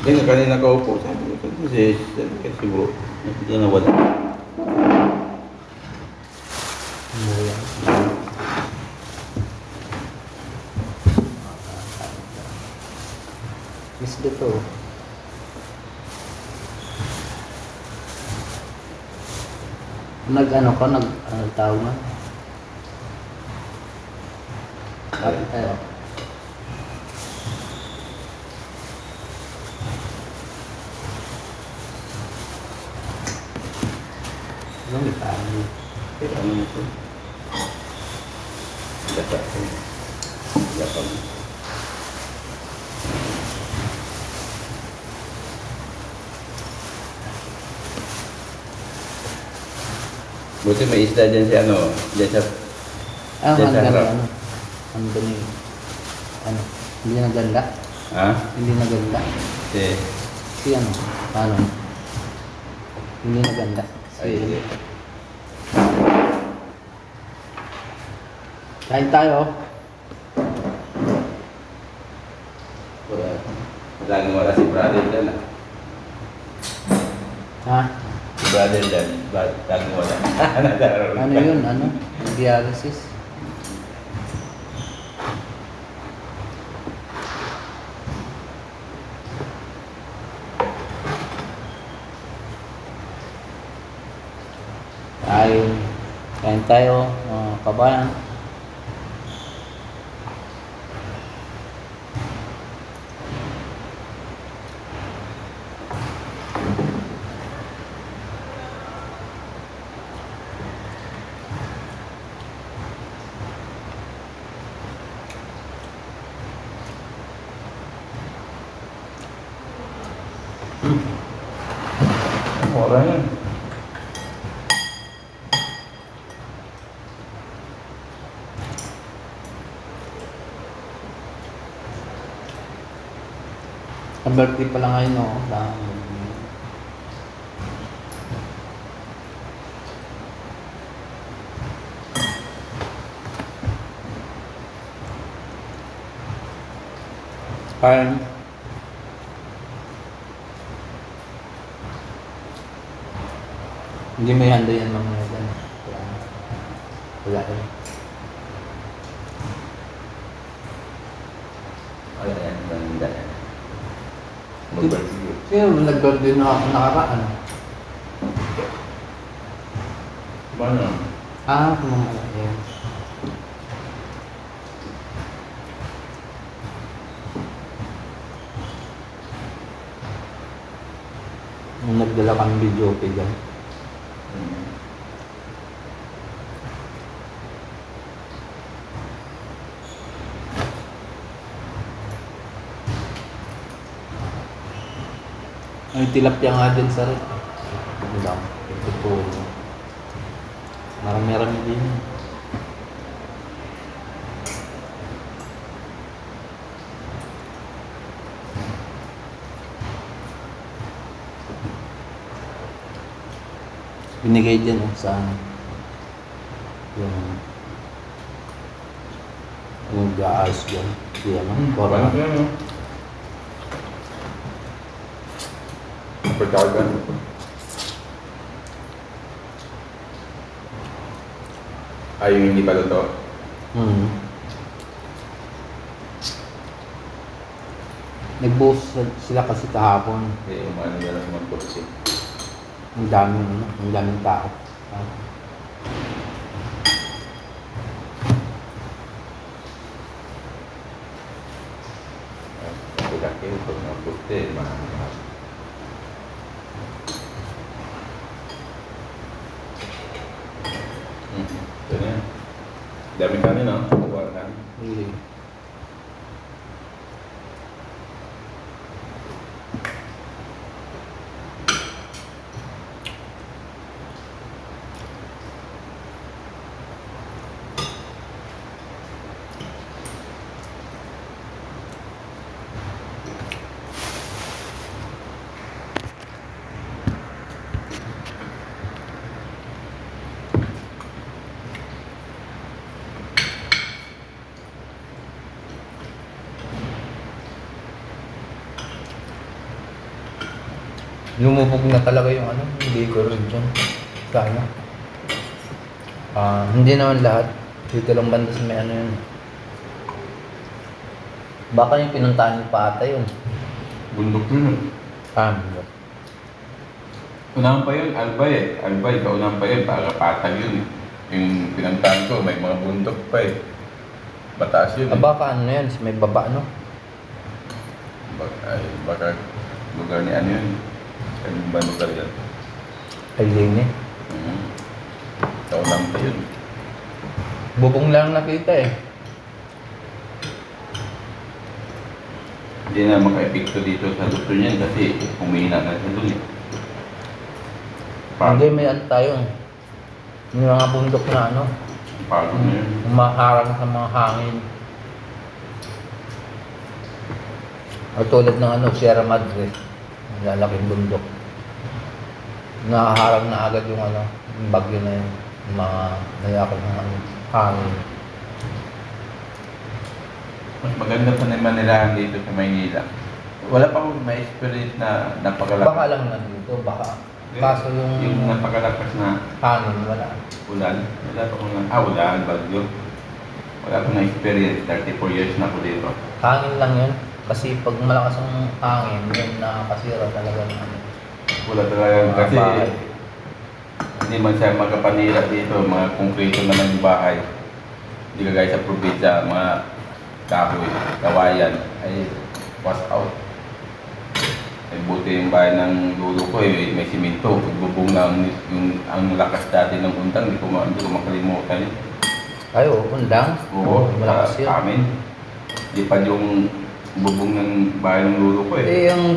Kaya kanina ka upo, sabi ko, kasi, sabi ko, siguro, hindi na wala. Ako. Miss dito. Nag ano ka, nag ano na? Kapit tayo. Ano ito? Gata ko. Gata mo. Buti may isda dyan si ano, dyan sa, Ah, Dyan ang sa ganda harap. ano. Ang ganda yung- ano, hindi na ganda. ha? Hindi na ganda. Si, Si ano, paano? Hindi na ganda. Ay, hindi. Kain tayo. Wala. Laging wala si brother dyan ah. Ha? Si brother dyan, laging wala. Ano yun? Ano? Dialysis? Kain. Kain tayo, mga kabayan. Yun. Ang birthday pala ngayon, no? Sa... Parang... Hindi may handa yan mga yan. Wala. Wala. Wala yan, banda yan. Mag-barbecue. Sino nag-birthday na nakaraan? Paano? Ah, kumamala. Yan. Nung nagdala kang video okay dyan. Hmm. Ay, tilapia nga din sa rin. Ano lang, ito po. Marami-rami din. Binigay dyan oh, sa ano. Yung yung gaas dyan. Di ano, Hmm, Pagkagan. Ay, yung hindi pa totoo. Hmm. Nag-boast sil- sila kasi kahapon. Eh, umano na lang kursi. Ang daming, ano, ang daming tao. Ah. Pagkaki, pag mga kursi, mga Hmm, ito na yan. Dami kami, no? Kuha na. Lumubog na talaga yung ano, rin dyan. Sa ano. Ah, hindi naman lahat. Dito lang banda sa may ano yun. Baka yung pinuntahan yung pata yun. Bundok yun. Ah, hindi. Unahan pa yun, Albay eh. Albay, kaunahan pa yun, para patag yun eh. Yung pinantahan ko, may mga bundok pa eh. Mataas yun Ah, eh. baka ano yan, may baba no? Baka, ay, baka lugar ni ano yun. Ano ba lugar yan? Ay, linis. Mm. Kaunahan pa yun. Bubong lang nakita eh. Hindi na maka-epekto dito sa lugar niyan kasi humina na siya dun eh. Hindi, may ano tayo. May mga bundok na ano, Pagod na yun. umaharang sa mga hangin. O tulad ng ano, Sierra Madre. Lalaking bundok. Nakaharang na agad yung ano, yung bagyo na yun. Yung mga nayakal ng ano, hangin. Mas maganda pa naman nila dito sa Maynila. Wala pa akong may experience na napakalakas. Baka lang nandito, baka. Kaso yung, Yung napakalakas na hangin, wala. ulan. Wala pa akong ah, ulan, bagyo. Wala akong na-experience. 34 years na ako dito. Hangin lang yun. Kasi pag malakas ang hangin, yun nakakasira talaga ng ano. Wala talaga kasi bahay. hindi man siya magkapanira dito. Mga konkreto naman yung bahay. Hindi ka guys sa probinsya, mga kahoy, kawayan, ay was out. Ay buti yung bahay ng dulo ko eh, may simento. Pagbubong na ang, yung, ang lakas dati ng untang, hindi ko, ma- hindi ko makalimutan yun. Ay, oo, undang. Oo, malakas sa yun. amin. Di pa yung bubong ng bahay ng lulo ko eh. Eh, yung